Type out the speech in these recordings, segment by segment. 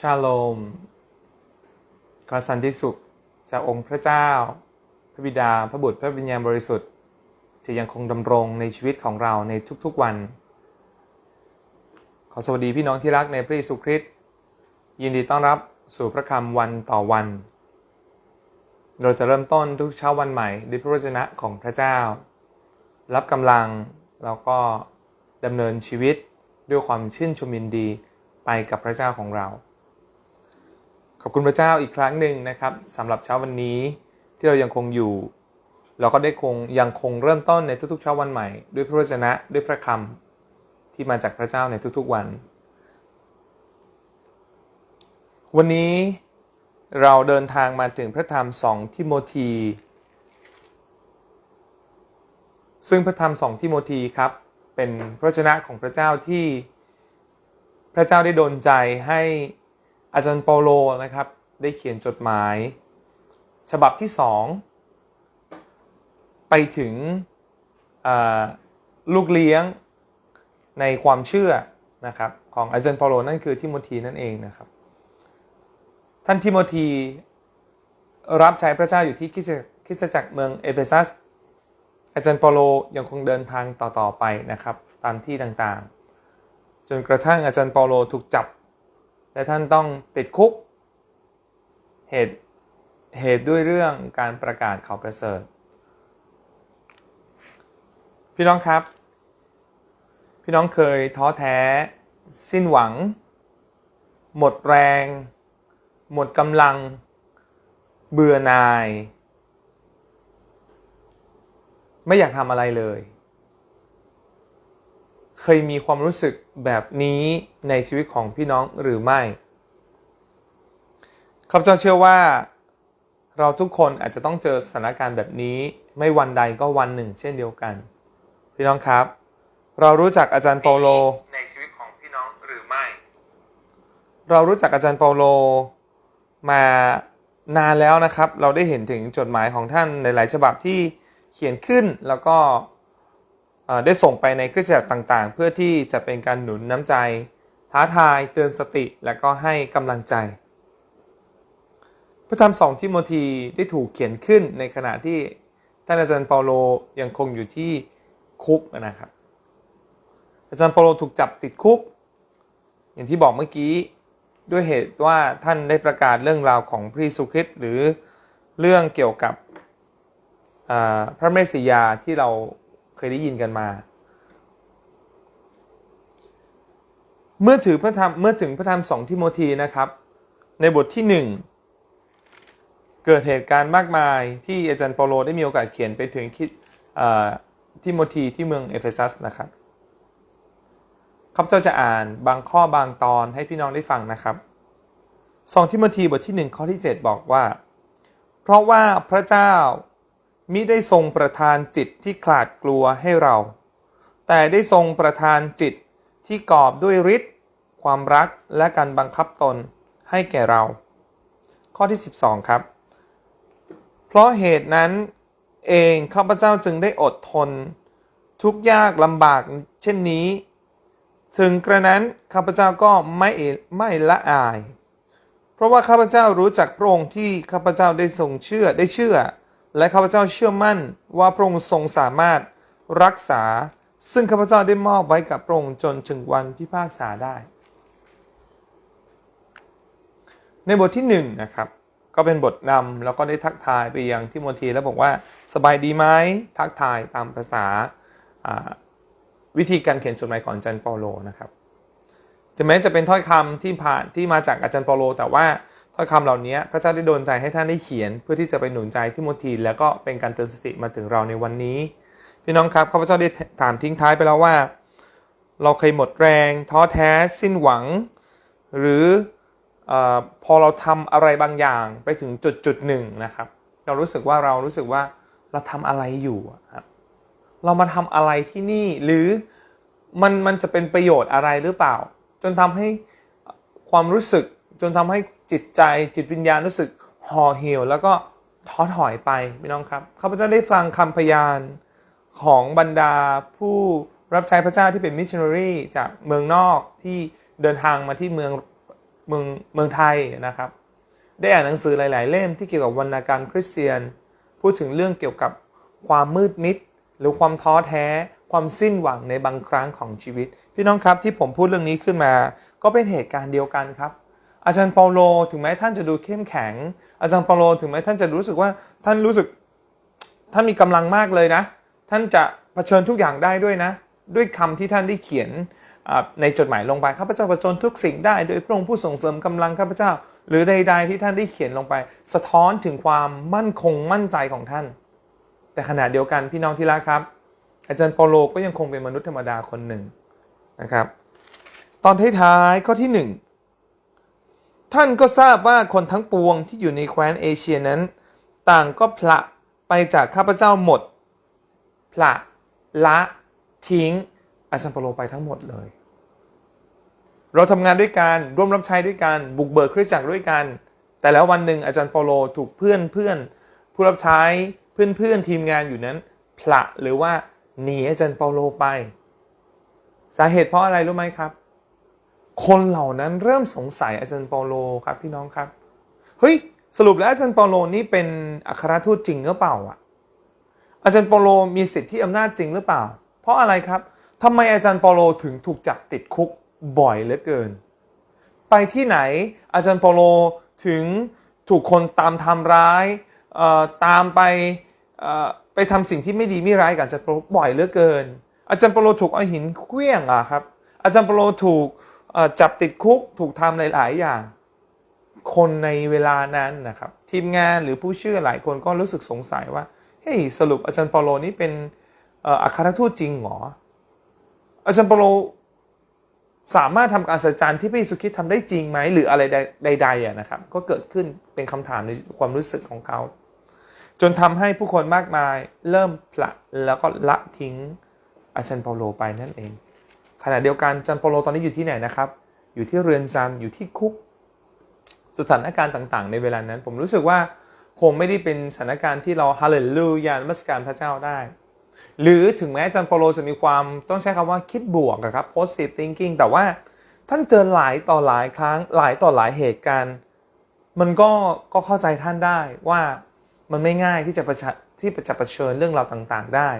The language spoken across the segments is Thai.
ชาโลมขอสันติสุขจากองค์พระเจ้า พระบิดา พระบุตร พระวิญญาณบริสุทธิ์จะยังคงดำรงในชีวิตของเราในทุกๆวัน ขอสวัสดีพี่น้องที่รักในพระเยซูคริสต์ยินดีต้อนรับสู่พระคำวันต่อวัน เราจะเริ่มต้นทุกเช้าวันใหม่ด้วยพระวจนะของพระเจ้า รับกำลังแล้วก็ดำเนินชีวิตด้วยความชื่นชมยินดีไปกับพระเจ้าของเรา ขอบคุณพระเจ้าอีกครั้งหนึ่งนะครับสำหรับเช้าวันนี้ที่เรายังคงอยู่ เราก็ได้คงยังคงเริ่มต้นในทุกๆเช้าวันใหม่ ด้วยพระวจนะด้วยพระคำที่มาจากพระเจ้าในทุกๆวัน วันนี้เราเดินทางมาถึงพระธรรมสองทิโมธีซึ่งพระธรรมสองทิโมธีครับเป็นพระวจนะของพระเจ้าที่พระเจ้าได้ดลใจให้ อาจารย์เปาโลนะครับได้เขียนจดหมาย ฉบับที่สองไปถึงลูกเลี้ยงในความเชื่อนะครับของอาจารย์เปาโลนั่นคือทิโมธีนั่นเองนะครับ ท่านทิโมธีรับใช้พระเจ้าอยู่ที่คริสตจักรเมืองเอเฟซัส อาจารย์เปาโลยังคงเดินทางต่อๆไปนะครับตามที่ต่างๆ จนกระทั่งอาจารย์เปาโลถูกจับ และท่านต้องติดคุก เหตุเหตุด้วยเรื่องการประกาศข่าวประเสริฐ พี่น้องครับ พี่น้องเคยท้อแท้ สิ้นหวัง หมดแรง หมดกำลัง เบื่อหน่าย ไม่อยากทำอะไรเลย เคยมีความรู้สึกแบบนี้ในชีวิตของพี่น้องหรือไม่ข้าพเจ้าเชื่อว่า เราทุกคนอาจจะต้องเจอสถานการณ์แบบนี้ ไม่วันใดก็วันหนึ่ง เช่นเดียวกัน พี่น้องครับ เรารู้จักอาจารย์เปาโลในชีวิตของพี่น้องหรือไม่ เรารู้จักอาจารย์เปาโลมานานแล้วนะครับ เราได้เห็นถึงจดหมายของท่านในหลายฉบับที่เขียนขึ้นแล้วก็ ได้ส่งไปในคริสตจักรต่างๆ เพื่อที่จะเป็นการหนุนน้ำใจ ท้าทาย เตือนสติ และก็ให้กำลังใจ พระธรรมสองทิโมธีได้ถูกเขียนขึ้นในขณะที่ท่านอาจารย์เปาโลยังคงอยู่ที่คุกนะครับ อาจารย์เปาโลถูกจับติดคุก อย่างที่บอกเมื่อกี้ด้วยเหตุว่าท่านได้ประกาศเรื่องราวของพระเยซูคริตหรือเรื่องเกี่ยวกับพระเมสสิยาที่เรา เคยได้ยินกันมา เมื่อถือพระธรรมเมื่อถึงพระธรรมสองทิโมธีนะครับ ในบทที่หนึ่งเกิดเหตุการณ์มากมายที่อาจารย์เปาโลได้มีโอกาสเขียนไปถึงทิโมธีที่เมืองเอเฟซัสนะครับข้าพเจ้าจะอ่านบางข้อบางตอนให้พี่น้องได้ฟังนะครับสองทิโมธีบทที่ 1 ข้อที่ 7 บอกว่า เพราะว่าพระเจ้า มิได้ทรงประทานจิตที่ขลาดกลัวให้เรา แต่ได้ทรงประทานจิตที่กอบด้วยฤทธิ์ความรักและการบังคับตนให้แก่เรา ข้อที่ 12 ครับ เพราะเหตุนั้นเองข้าพเจ้าจึงได้อดทน ทุกยากลำบากเช่นนี้ ถึงกระนั้นข้าพเจ้าก็ไม่ไม่ละอาย เพราะว่าข้าพเจ้ารู้จักพระองค์ที่ข้าพเจ้าได้ทรงเชื่อได้เชื่อ และข้าพเจ้าเชื่อมั่นว่าพระองค์ทรงสามารถรักษา ซึ่งข้าพเจ้าได้มอบไว้กับพระองค์จนถึงวันพิพากษาได้ ในบทที่1นนะครับก็เป็นบทนำแล้วก็ได้ทักทายไปยังทิโมธีแล้วบอกว่าสบายดีไหมทักทายตามภาษาวิธีการเขียนจดหมายของอาจารย์เปาโลนะครับถึงแม้จะเป็นถ้อยคำที่ผ่านที่มาจากอาจารย์เปาโล แต่ว่า ถ้อยคำเหล่านี้พระเจ้าได้โดนใจให้ท่านได้เขียน เพื่อที่จะไปหนุนใจทิโมธีแล้วก็เป็นการเตือนสติมาถึงเราในวันนี้ พี่น้องครับข้าพเจ้าได้ถามทิ้งท้ายไปแล้วว่า เราเคยหมดแรง ท้อแท้สิ้นหวัง หรืออพอเราทำอะไรบางอย่างไปถึงจุดจุดหนึ่งนะครับ เรารู้สึกว่าเรารู้สึกว่าเราทำอะไรอยู่ครับเรามาทำอะไรที่นี่หรือมันมันจะเป็นประโยชน์อะไรหรือเปล่า จนทำให้ความรู้สึกจนทำให้ จิตใจจิตวิญญาณรู้สึกห่อเหี่ยว แล้วก็ท้อถอยไปพี่น้องครับข้าพเจ้าได้ฟังคำพยานของบรรดาผู้รับใช้พระเจ้าที่เป็นมิชชันนารีจากเมืองนอกที่เดินทางมาที่เมืองเมืองเมืองไทยนะครับ ได้อ่านหนังสือหลาย ๆ เล่มที่เกี่ยวกับวรรณกรรมคริสเตียน พูดถึงเรื่องเกี่ยวกับความมืดมิด หรือความท้อแท้ ความสิ้นหวังในบางครั้งของชีวิต พี่น้องครับที่ผมพูดเรื่องนี้ขึ้นมา ก็เป็นเหตุการณ์เดียวกันครับ อาจารย์เปาโลถึงแม้ท่านจะดูเข้มแข็ง อาจารย์เปาโลถึงแม้ท่านจะรู้สึกว่าท่านรู้สึกท่านมีกำลังมากเลยนะ ท่านจะเผชิญทุกอย่างได้ด้วยนะ ด้วยคำที่ท่านได้เขียนในจดหมายลงไปข้าพเจ้าเผชิญทุกสิ่งได้ โดยพระองค์ผู้ส่งเสริมกำลังข้าพเจ้า หรือใด ๆ ที่ท่านได้เขียนลงไป สะท้อนถึงความมั่นคงมั่นใจของท่าน แต่ขณะเดียวกันพี่น้องที่รักครับ อาจารย์เปาโลก็ยังคงเป็นมนุษย์ธรรมดาคนหนึ่งนะครับ ตอนท้ายๆข้อที่หนึ่ง ท่านก็ทราบว่าคนทั้งปวงที่อยู่ในแคว้นเอเชียนั้น ต่างก็พละไปจากข้าพเจ้าหมดพละละทิ้ง อาจารย์เปาโลไปทั้งหมดเลย เราทำงานด้วยกันร่วมรับใช้ด้วยกันบุกเบิกคริสตจักรด้วยกัน แต่แล้ววันหนึ่งอาจารย์เปาโลถูกเพื่อนเพื่อนผู้รับใช้เพื่อนเพื่อนทีมงานอยู่นั้นผละหรือว่าหนีอาจารย์เปาโลไป สาเหตุเพราะอะไรรู้ไหมครับ คนเหล่านั้นเริ่มสงสัยอาจารย์เปาโลครับพี่น้องครับ เฮ้ย สรุปแล้วอาจารย์เปาโลนี่เป็นอัครทูตจริงหรือเปล่าอะ อาจารย์เปาโลมีสิทธิอำนาจจริงหรือเปล่า เพราะอะไรครับทำไมอาจารย์เปาโลถึงถูกจับติดคุกบ่อยเหลือเกิน ไปที่ไหนอาจารย์เปาโลถึงถูกคนตามทำร้ายตามไปไปทำสิ่งที่ไม่ดีไม่ร้ายกับอาจารย์เปาโลบ่อยเหลือเกิน อาจารย์เปาโลถูกเอาหินเคลี้ยงอะครับ อาจารย์เปาโลถูก จับติดคุกถูกทำหลาย ๆ อย่าง คนในเวลานั้นนะครับ ทีมงานหรือผู้เชื่อหลายคนก็รู้สึกสงสัยว่า เฮ้ย สรุปอาจารย์เปาโลนี่เป็นอัครทูตจริงหรอ อาจารย์เปาโลสามารถทำการสัจจารที่พระเยซูคริสต์ทำได้จริงไหมหรืออะไรใดๆนะครับ ก็เกิดขึ้นเป็นคำถามในความรู้สึกของเขา จนทำให้ผู้คนมากมายเริ่มผละแล้วก็ละทิ้งอาจารย์เปาโลไปนั่นเอง ขณะเดียวกันจารย์เปโลตอนนี้อยู่ที่ไหนนะครับ อยู่ที่เรือนจำอยู่ที่คุก สถานการณ์ต่างๆ ในเวลานั้น ผมรู้สึกว่าคงไม่ได้เป็นสถานการณ์ที่เราฮาเลลูยานมัสการพระเจ้าได้ หรือถึงแม้จารย์เปโลจะมีความต้องใช้คำว่าคิดบวกครับ positive thinking แต่ว่าท่านเจอหลายต่อหลายครั้งหลายต่อหลายเหตุการณ์ มันก็ก็เข้าใจท่านได้ว่ามันไม่ง่ายที่จะประชที่จะเผชิญเรื่องราวต่างๆได้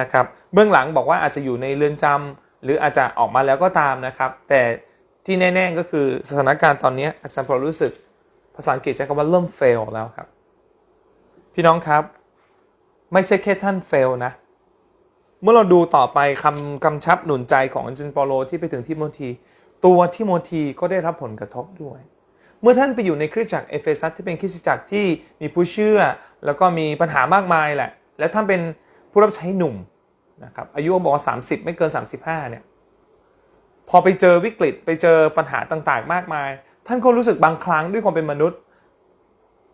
นะครับ เบื้องหลังบอกว่าอาจจะอยู่ในเรือนจำ หรืออาจจะออกมาแล้วก็ตามนะครับ แต่ที่แน่ ๆก็คือสถานการณ์ตอนนี้อาจารย์เปาโลรู้สึกภาษาอังกฤษใช้คำว่าเริ่ม fail แล้วครับ พี่น้องครับ ไม่ใช่แค่ท่าน fail นะ เมื่อเราดูต่อไปคำกำชับหนุนใจของอาจารย์ปาโลที่ไปถึงทิโมธีตัวทิโมธีก็ได้รับผลกระทบด้วย เมื่อท่านไปอยู่ในคริสตจักรเอเฟซัสที่เป็นคริสตจักรที่มีผู้เชื่อ แล้วก็มีปัญหามากมายแหละ และท่านเป็นผู้รับใช้หนุ่ม นะครับอายุบอกว่า30ไม่เกิน35เนี่ยพอไปเจอวิกฤตไปเจอปัญหาต่างๆ มากมาย ท่านก็รู้สึกบางครั้งด้วยความเป็นมนุษย์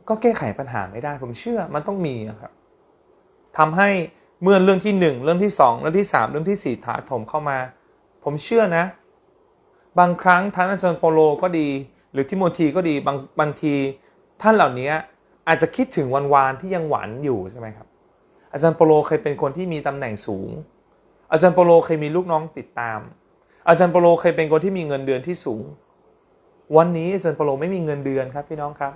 ก็แก้ไขปัญหาไม่ได้ผมเชื่อมันต้องมีครับทำให้เมื่อเรื่องที่หนึ่งเรื่องที่สองเรื่องที่สามเรื่องที่สี่ถาโถมเข้ามา ผมเชื่อนะ บางครั้งทั้งอาจารย์โปโลก็ดี หรือทิโมธีก็ดีบางบางที ท่านเหล่านี้อาจจะคิดถึงวันวานที่ยังหวานอยู่ใช่ไหมครับ อาจารย์โปโลเคยเป็นคนที่มีตำแหน่งสูง อาจารย์โปโลเคยมีลูกน้องติดตาม อาจารย์โปโลเคยเป็นคนที่มีเงินเดือนที่สูง วันนี้อาจารย์โปโลไม่มีเงินเดือนครับพี่น้องครับ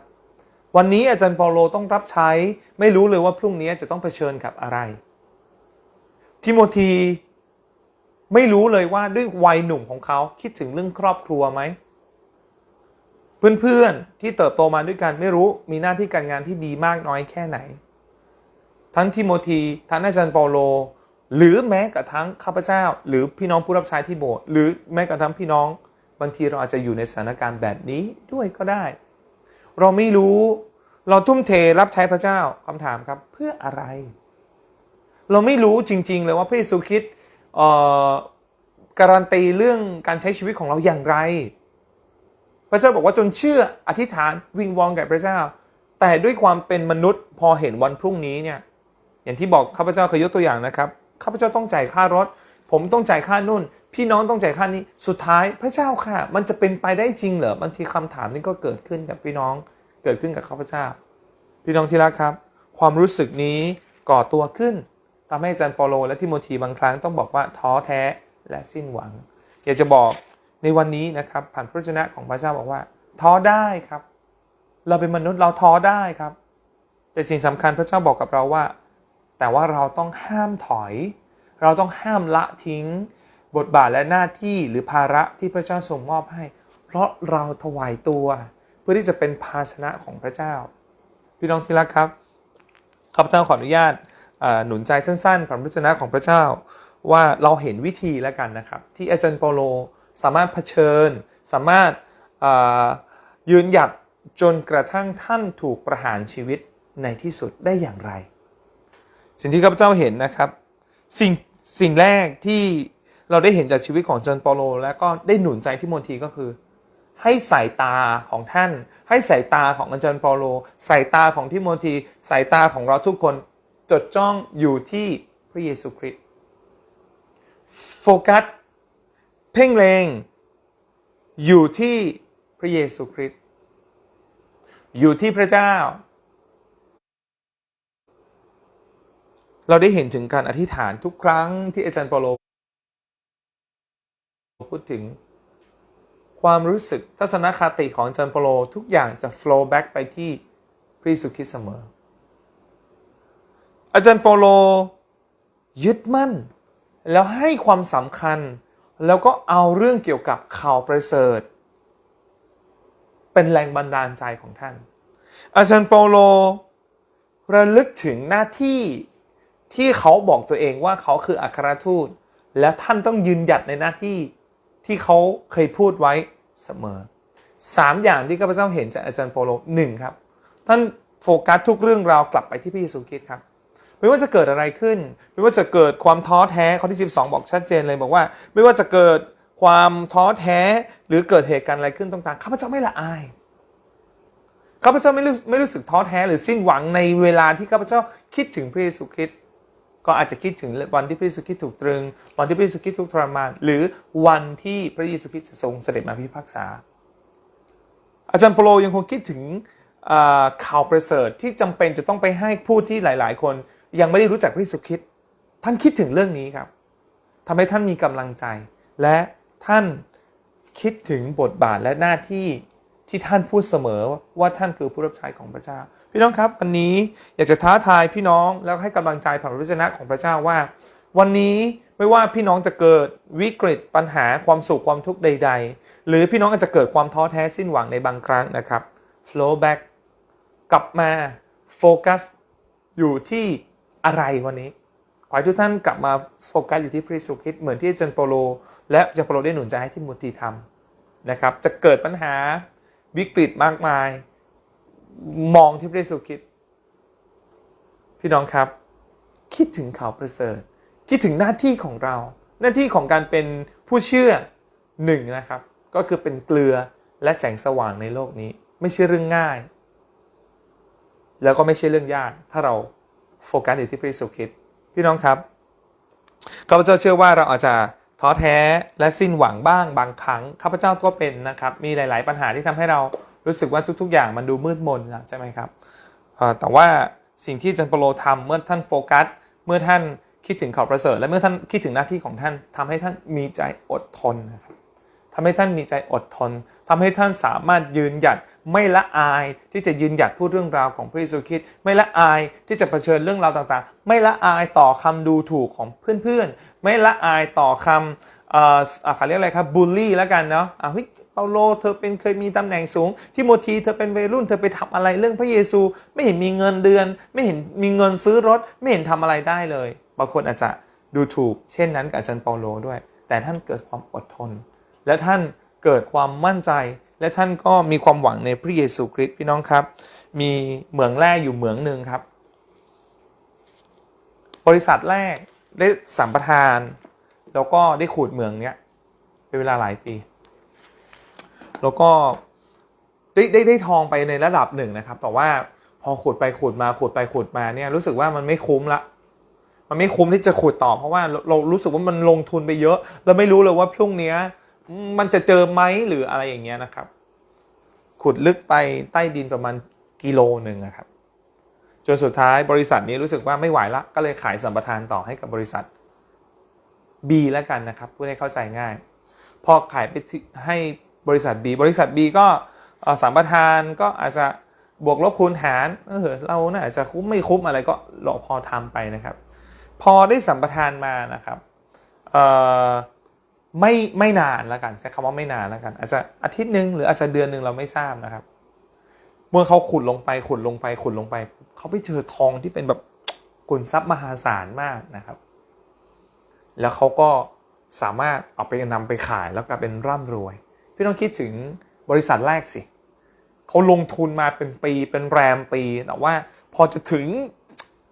วันนี้อาจารย์เปโลต้องรับใช้ ไม่รู้เลยว่าพรุ่งนี้จะต้องเผชิญกับอะไร ทิโมธีไม่รู้เลยว่าด้วยวัยหนุ่มของเขาคิดถึงเรื่องครอบครัวไหมเพื่อนๆที่เติบโตมาด้วยกันไม่รู้มีหน้าที่การงานที่ดีมากน้อยแค่ไหน ทั้งทิโมธีทั้งอาจารย์เปาโล หรือแม้กระทั่งข้าพเจ้า หรือพี่น้องผู้รับใช้ที่โบสถ์หรือแม้กระทั่งพี่น้องบางทีเราอาจจะอยู่ในสถานการณ์แบบนี้ด้วยก็ได้ เราไม่รู้เราทุ่มเทรับใช้พระเจ้าคำถามครับเพื่ออะไร เราไม่รู้จริง ๆ เลยว่าพระเยซูคริสต์การันตีเรื่องการใช้ชีวิตของเราอย่างไร พระเจ้าบอกว่าจนเชื่ออธิษฐานวิงวอนแก่พระเจ้า แต่ด้วยความเป็นมนุษย์พอเห็นวันพรุ่งนี้เนี่ย อย่างที่บอกข้าพเจ้าเคยยกตัวอย่างนะครับข้าพเจ้าต้องจ่ายค่ารถ ผมต้องจ่ายค่านู่น พี่น้องต้องจ่ายค่านี้สุดท้ายพระเจ้าค่ะ มันจะเป็นไปได้จริงเหรอบางทีคำถามนี้ก็เกิดขึ้นกับพี่น้องเกิดขึ้นกับข้าพเจ้า พี่น้องที่รักครับ ความรู้สึกนี้ก่อตัวขึ้นทำให้อาจารย์เปโลและทิโมธีบางครั้งต้องบอกว่าท้อแท้และสิ้นหวัง อยากจะบอกในวันนี้นะครับผ่านพระวจนะของพระเจ้าบอกว่า ท้อได้ครับ เราเป็นมนุษย์เราท้อได้ครับ แต่สิ่งสำคัญพระเจ้าบอกกับเราว่า แต่ว่าเราต้องห้ามถอย เราต้องห้ามละทิ้ง บทบาทและหน้าที่หรือภาระที่พระเจ้าทรงมอบให้ เพราะเราถวายตัว เพื่อที่จะเป็นภาชนะของพระเจ้า พี่น้องที่รักครับข้าพเจ้าขออนุญาตหนุนใจสั้นๆผ่านพระชนะของพระเจ้า ว่าเราเห็นวิธีแล้วกันนะครับ ที่อาจารย์เปโลสามารถเผชิญ สามารถยืนหยัดจนกระทั่งท่านถูกประหารชีวิตในที่สุดได้อย่างไร สิ่งที่ข้าพเจ้าเห็นนะครับ สิ่งสิ่งแรกที่เราได้เห็นจากชีวิตของจารย์เปาโล และก็ได้หนุนใจที่โมทีก็คือ ให้สายตาของท่าน ให้สายตาของอาจารย์เปาโลสายตาของทิโมธีสายตาของเราทุกคนจดจ้องอยู่ที่พระเยซูคริสต์โฟกัสเพ่งเลงอยู่ที่พระเยซูคริสต์อยู่ที่พระเจ้า เราได้เห็นถึงการอธิษฐานทุกครั้งที่อาจารย์เปโลพูดถึงความรู้สึกทัศนคติของอาจารย์เปโลทุกอย่างจะ flow back ไปที่พระเยซูคริสต์เสมอ อาจารย์เปโลยึดมั่น แล้วให้ความสำคัญ แล้วก็เอาเรื่องเกี่ยวกับข่าวประเสริฐ เป็นแรงบันดาลใจของท่าน อาจารย์เปโลระลึกถึงหน้าที่ ที่เขาบอกตัวเองว่าเขาคืออัครทูต แล้วท่านต้องยืนหยัดในหน้าที่ที่เขาเคยพูดไว้เสมอสามอย่างที่ข้าพเจ้าเห็นจากอาจารย์เปโลหนึ่งครับ ท่านโฟกัสทุกเรื่องราวกลับไปที่พระเยซูคริสต์ครับไม่ว่าจะเกิดอะไรขึ้น ไม่ว่าจะเกิดความท้อแท้ข้อที่ 12 บอกชัดเจนเลยบอกว่า ไม่ว่าจะเกิดความท้อแท้หรือเกิดเหตุการณ์อะไรขึ้นต่างๆข้าพเจ้าไม่ละอายข้าพเจ้าไม่รู้ไม่รู้สึกท้อแท้หรือสิ้นหวังในเวลาที่ข้าพเจ้าคิดถึงพระเยซูคริสต์ ก็อาจจะคิดถึงวันที่พระเยซูคริสต์ถูกตรึง วันที่พระเยซูคริสต์ถูกทรมาน หรือวันที่พระเยซูคริสต์ทรงเสด็จมาพิพากษา อาจารย์เปโลยังคงคิดถึงข่าวประเสริฐที่จำเป็นจะต้องไปให้ผู้ที่หลาย ๆ คน ยังไม่ได้รู้จักพระเยซูคริสต์ท่านคิดถึงเรื่องนี้ครับทำให้ท่านมีกำลังใจ และท่านคิดถึงบทบาทและหน้าที่ที่ท่านพูดเสมอว่าท่านคือผู้รับใช้ของพระเจ้า พี่น้องครับวันนี้อยากจะท้าทายพี่น้องแล้วให้กำลังใจผ่านพระวจนะของพระเจ้าว่า วันนี้ไม่ว่าพี่น้องจะเกิดวิกฤตปัญหาความสุขความทุกข์ใด ๆ หรือพี่น้องอาจจะเกิดความท้อแท้สิ้นหวังในบางครั้งนะครับ flow back กลับมาโฟกัสอยู่ที่อะไรวันนี้ ขอให้ทุกท่านกลับมาโฟกัสอยู่ที่พระเยซูคริสต์เหมือนที่อาจารย์เปโล และอาจารย์เปโลได้หนุนใจให้ทิโมธีทำนะครับ จะเกิดปัญหาวิกฤตมากมาย มองที่พระเยซูคริสต์พี่น้องครับ คิดถึงข่าวประเสริฐ คิดถึงหน้าที่ของเรา หน้าที่ของการเป็นผู้เชื่อหนึ่งนะครับ ก็คือเป็นเกลือและแสงสว่างในโลกนี้ ไม่ใช่เรื่องง่าย แล้วก็ไม่ใช่เรื่องยาก ถ้าเราโฟกัสอยู่ที่พระเยซูคริสต์พี่น้องครับข้าพเจ้าเชื่อว่าเราอาจจะท้อแท้และสิ้นหวังบ้างบางครั้งข้าพเจ้าก็เป็นนะครับ มีหลาย ๆ ปัญหาที่ทำให้เรา รู้สึกว่าทุก ๆ อย่างมันดูมืดมนนะใช่ไหมครับแต่ว่าสิ่งที่จันเปโลทำเมื่อท่านโฟกัส เมื่อท่านคิดถึงข่าวประเสริฐ และเมื่อท่านคิดถึงหน้าที่ของท่านทำให้ท่านมีใจอดทนนะครับทำให้ท่านมีใจอดทนทำให้ท่านสามารถยืนหยัดไม่ละอายที่จะยืนหยัดพูดเรื่องราวของพระเยซูคริสต์ไม่ละอายที่จะเผชิญเรื่องราวต่างๆ ไม่ละอายต่อคำดูถูกของเพื่อนๆ ไม่ละอายต่อคำเอ่ออะเขาเรียกอะไรครับบูลลี่แล้วกันเนาะอะเฮ้ย เปาโลเธอเป็นเคยมีตำแหน่งสูงทิโมธีเธอเป็นวัยรุ่นเธอไปทำอะไรเรื่องพระเยซู ไม่เห็นมีเงินเดือน ไม่เห็นมีเงินซื้อรถ ไม่เห็นทำอะไรได้เลยบางคนอาจจะดูถูก เช่นนั้นกับอาจารย์เปาโลด้วย แต่ท่านเกิดความอดทน และท่านเกิดความมั่นใจ และท่านก็มีความหวังในพระเยซูคริสต์พี่น้องครับ มีเหมืองแร่อยู่เหมืองหนึ่งครับ บริษัทแรกได้สัมปทาน แล้วก็ได้ขูดเหมืองเนี้ยเป็นเวลาหลายปี แล้วก็ได้ได้ได้ทองไปในระดับหนึ่งนะครับ แต่ว่าพอขุดไปขุดมาขุดไปขุดมาเนี่ยรู้สึกว่ามันไม่คุ้มละ มันไม่คุ้มที่จะขุดต่อ เพราะว่าเรารู้สึกว่ามันลงทุนไปเยอะ เราไม่รู้เลยว่าพรุ่งนี้มันจะเจอไหมหรืออะไรอย่างเงี้ยนะครับ ขุดลึกไปใต้ดินประมาณกิโลหนึ่งนะครับ จนสุดท้ายบริษัทนี้รู้สึกว่าไม่ไหวละ ก็เลยขายสัมปทานต่อให้กับบริษัท B แล้วกันนะครับเพื่อให้เข้าใจง่าย พอขายไปให้ บริษัท B บริษัท B ก็สัมปทานก็อาจจะบวกลบคูณหารเออเราน่าจะคุ้มไม่คุ้มอะไรก็เราพอทำไปนะครับ พอได้สัมปทานมานะครับเอ่อไม่ไม่นานแล้วกันใช้คำว่าไม่นานแล้วกัน อาจจะอาทิตย์หนึ่งหรืออาจจะเดือนหนึ่งเราไม่ทราบนะครับ เมื่อเขาขุดลงไปขุดลงไปขุดลงไป เขาไปเจอทองที่เป็นแบบกุนทรัพย์มหาศาลมากนะครับ แล้วเขาก็สามารถเอาไปนำไปขายแล้วกลายเป็นร่ำรวย พี่ต้องคิดถึงบริษัทแรกสิเขาลงทุนมาเป็นปีเป็นแรมปีแต่ว่าพอจะถึง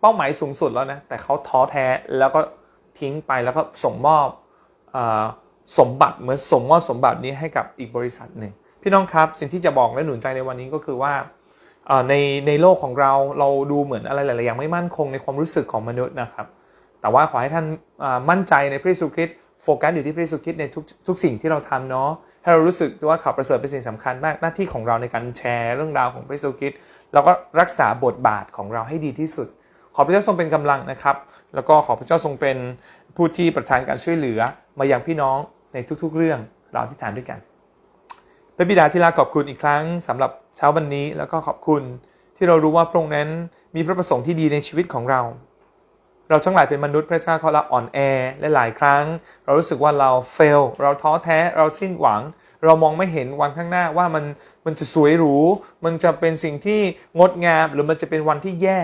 เป้าหมายสูงสุดแล้วนะ แต่เขาท้อแท้แล้วก็ทิ้งไปแล้วก็ส่งมอบอสมบัติเหมือนส่งมอบสมบัตินี้ให้กับอีกบริษัทหนึ่งพี่น้องครับสิ่งที่จะบอกและหนุนใจในวันนี้ก็คือว่าในในโลกของเราเราดูเหมือนอะไรหลาย ๆ อย่างไม่มั่นคงในความรู้สึกของมนุษย์นะครับ แต่ว่าขอให้ท่านมั่นใจในพระเยซูคริสต์โฟกัสอยู่ที่พระเยซูคริสต์ในทุกทุกสิ่งที่เราทำเนาะ ให้เรารู้สึกว่าข่าวประเสริฐเป็นสิ่งสำคัญมากหน้าที่ของเราในการแชร์เรื่องราวของพระเยซูคริสต์แล้วก็รักษาบทบาทของเราให้ดีที่สุด ขอพระเจ้าทรงเป็นกำลังนะครับ แล้วก็ขอพระเจ้าทรงเป็นผู้ที่ประทานการช่วยเหลือมาอย่างพี่น้องในทุกๆเรื่องเราอธิษฐานด้วยกันพระบิดาที่รักขอบคุณอีกครั้งสำหรับเช้าวันนี้แล้วก็ขอบคุณที่เรารู้ว่าพระองค์นั้นมีพระประสงค์ที่ดีในชีวิตของเรา เราทั้งหลายเป็นมนุษย์พระเจ้าเขาอ่อนแอและหลายครั้ง เรารู้สึกว่าเราเฟลเราท้อแท้เราสิ้นหวัง เรามองไม่เห็นวันข้างหน้าว่ามันมันจะสวยหรู มันจะเป็นสิ่งที่งดงาม หรือมันจะเป็นวันที่แย่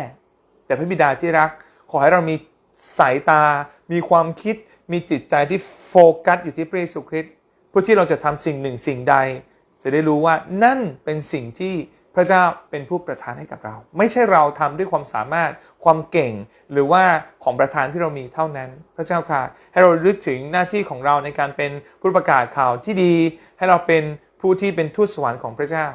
แต่พระบิดาที่รัก ขอให้เรามีสายตา มีความคิด มีจิตใจที่โฟกัสอยู่ที่พระเยซูคริสต์เพื่อที่เราจะทำสิ่งหนึ่งสิ่งใด จะได้รู้ว่านั่นเป็นสิ่งที่ ระเจ้าเป็นผู้ประทานให้กับเรา ไม่ใช่เราทำด้วยความสามารถความเก่ง หรือว่าของประทานที่เรามีเท่านั้น พระเจ้าค่ะ ให้เราลึกถึงหน้าที่ของเราในการเป็นผู้ประกาศข่าวที่ดี ให้เราเป็นผู้ที่เป็นทูตสวรรค์ของพระเจ้า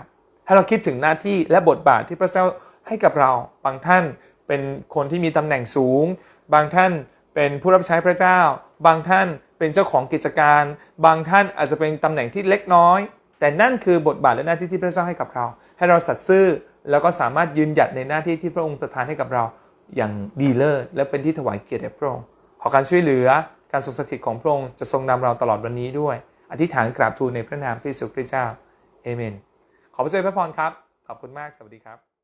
ให้เราคิดถึงหน้าที่และบทบาทที่พระเจ้าให้กับเรา บางท่านเป็นคนที่มีตำแหน่งสูง บางท่านเป็นผู้รับใช้พระเจ้า บางท่านเป็นเจ้าของกิจการ บางท่านอาจจะเป็นตำแหน่งที่เล็กน้อย แต่นั่นคือบทบาทและหน้าที่ที่พระเจ้าให้กับเรา ให้เราสัตย์ซื่อแล้วก็สามารถยืนหยัดในหน้าที่ที่พระองค์ประทานให้กับเราอย่างดีเลิศและเป็นที่ถวายเกียรติแด่พระองค์ขอการช่วยเหลือการทรงสถิตของพระองค์จะทรงนำเราตลอดวันนี้ด้วย อธิษฐานกราบทูลในพระนามพระเยซูคริสต์เจ้าเอเมน ขอพระเจ้าพระพรครับ ขอบคุณมาก สวัสดีครับ